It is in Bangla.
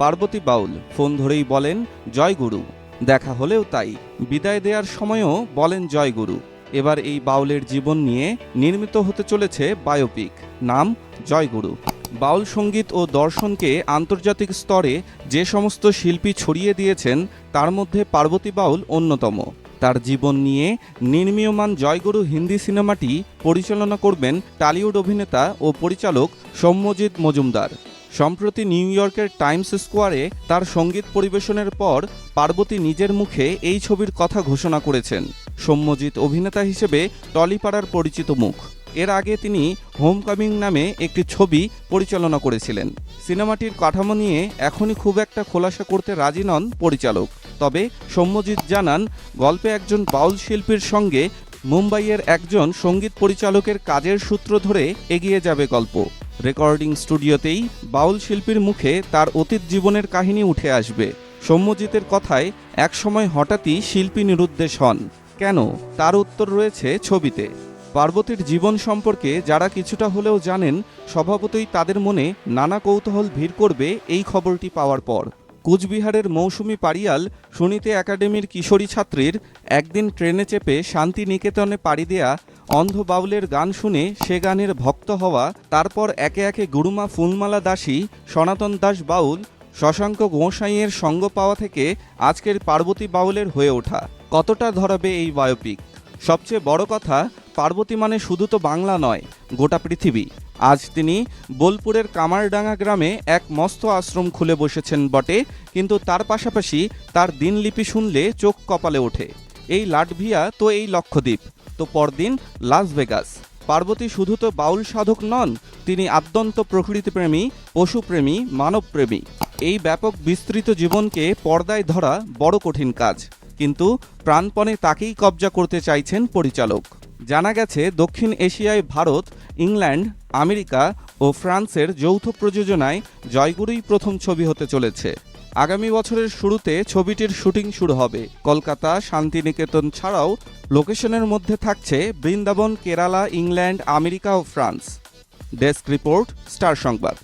পার্বতী বাউল ফোন ধরেই বলেন, জয় গুরু। দেখা হলেও তাই। বিদায় দেওয়ার সময়ও বলেন, জয় গুরু। এবার এই বাউলের জীবন নিয়ে নির্মিত হতে চলেছে বায়োপিক, নাম জয়গুরু বাউল সংগীত ও দর্শনকে আন্তর্জাতিক স্তরে যে সমস্ত শিল্পী ছড়িয়ে দিয়েছেন, তার মধ্যে পার্বতী বাউল অন্যতম। তার জীবন নিয়ে নির্মীয়মান জয়গুরু হিন্দি সিনেমাটি পরিচালনা করবেন টালিউড অভিনেতা ও পরিচালক সৌম্যজিৎ মজুমদার। সম্প্রতি নিউ ইয়র্কের টাইমস স্কোয়ারে তার সংগীত পরিবেশনের পর পার্বতী নিজের মুখে এই ছবির কথা ঘোষণা করেছেন। সৌম্যজিৎ অভিনেতা হিসেবে টলিপাড়ার পরিচিত মুখ। এর আগে তিনি হোমকামিং নামে একটি ছবি পরিচালনা করেছিলেন। সিনেমাটির কাঠামো নিয়ে এখনই খুব একটা খোলাসা করতে রাজি নন পরিচালক। তবে সৌম্যজিৎ জানান, গল্পে একজন বাউল শিল্পীর সঙ্গে মুম্বাইয়ের একজন সংগীত পরিচালকের কাজের সূত্র ধরে এগিয়ে যাবে গল্প। রেকর্ডিং স্টুডিওতেই বাউল শিল্পীর মুখে তার অতীত জীবনের কাহিনী উঠে আসবে। সৌম্যজিতের কথায় একসময় হঠাৎই শিল্পী নিরুদ্দেশ হন। কেন? তার উত্তর রয়েছে ছবিতে। পার্বতীর জীবন সম্পর্কে যারা কিছুটা হলেও জানেন, স্বভাবতই তাদের মনে নানা কৌতূহল ভিড় করবে এই খবরটি পাওয়ার পর। কুচবিহারের মৌসুমি পারিয়াল সুনীতি একাডেমির কিশোরী ছাত্রীর একদিন ট্রেনে চেপে শান্তিনিকেতনে পাড়ি দেয়া অন্ধ বাউলের গান শুনে সে গানের ভক্ত হওয়া, তারপর একে একে গুরুমা ফুলমালা দাসী, সনাতন দাস বাউল, শশাঙ্ক গোঁসাইয়ের সঙ্গ পাওয়া থেকে আজকের পার্বতী বাউলের হয়ে ওঠা। কতটা ধরাবে এই বায়োপিক? সবচেয়ে বড় কথা, পার্বতী মানে শুধু তো বাংলা নয়, গোটা পৃথিবী। আজ তিনি বোলপুরের কামারডাঙ্গা গ্রামে এক মস্ত আশ্রম খুলে বসেছেন বটে, কিন্তু তার পাশাপাশি তার দিনলিপি শুনলে চোখ কপালে ওঠে। এই লাটভিয়া তো এই লক্ষদ্বীপ। তো পরদিন লাস ভেগাস পার্বতী শুধু তো বাউল সাধক নন, তিনি আদ্যন্ত প্রকৃতিপ্রেমী, পশুপ্রেমী, মানবপ্রেমী। এই ব্যাপক বিস্তৃত জীবনকে পর্দায় ধরা বড় কঠিন কাজ। কিন্তু প্রাণপণে তাকেই কবজা করতে চাইছেন পরিচালক। জানা গেছে, দক্ষিণ এশিয়ায় ভারত, ইংল্যান্ড, আমেরিকা ও ফ্রান্সের যৌথ প্রযোজনায় জয়গুরুই প্রথম ছবি হতে চলেছে। আগামী বছরের শুরুতে ছবিটির শুটিং শুরু হবে। কলকাতা, শান্তিনিকেতন ছাড়াও লোকেশনের মধ্যে থাকছে বৃন্দাবন, কেরালা, ইংল্যান্ড, আমেরিকা ও France. Desk report, star Sangbad.